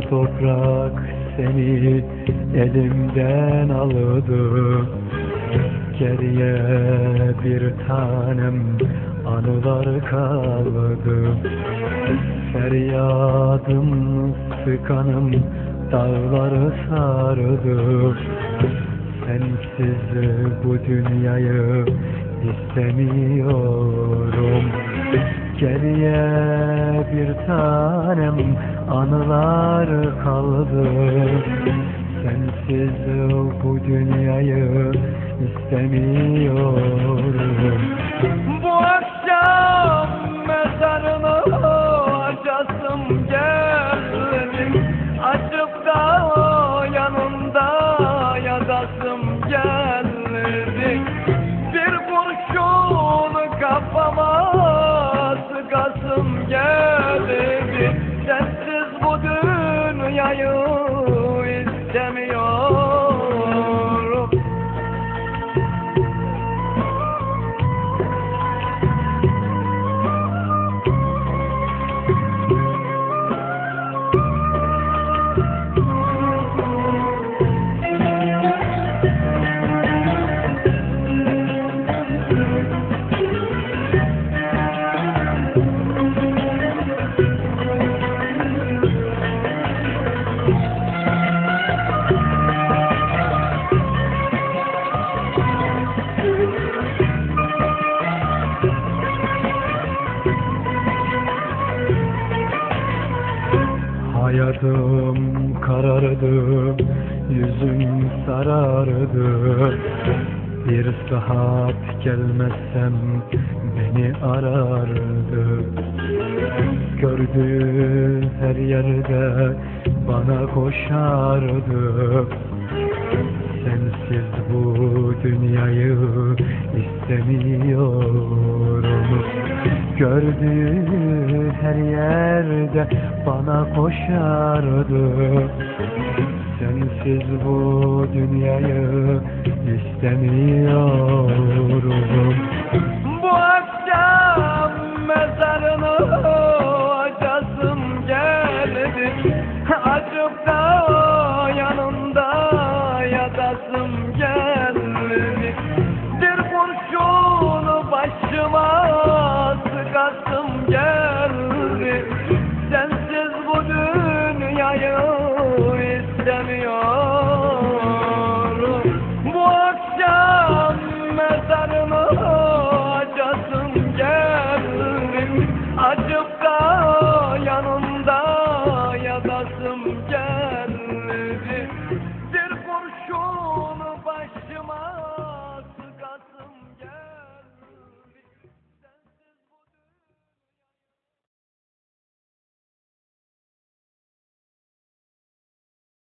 toprak seni elimden aldı Geriye bir tanem anılar kaldı. Feryadım sıkanım dağları sardı. Sensiz bu dünyayı istemiyorum. Geriye bir tanem anılar kaldı. Sensiz bu dünyayı istemiyorum. Bu Hayatım karardı, yüzüm sarardı. Bir saat gelmezsem beni arardı. Gördüğü her yerde bana koşardı. Sensiz bu dünyayı istemiyorum Gördüğü her yerde bana koşardı. Sensiz bu dünyayı istemiyorum bırakasım geldi. Sensiz bu dünyayı istemiyorum. Bu akşam mezarımı açasım geldi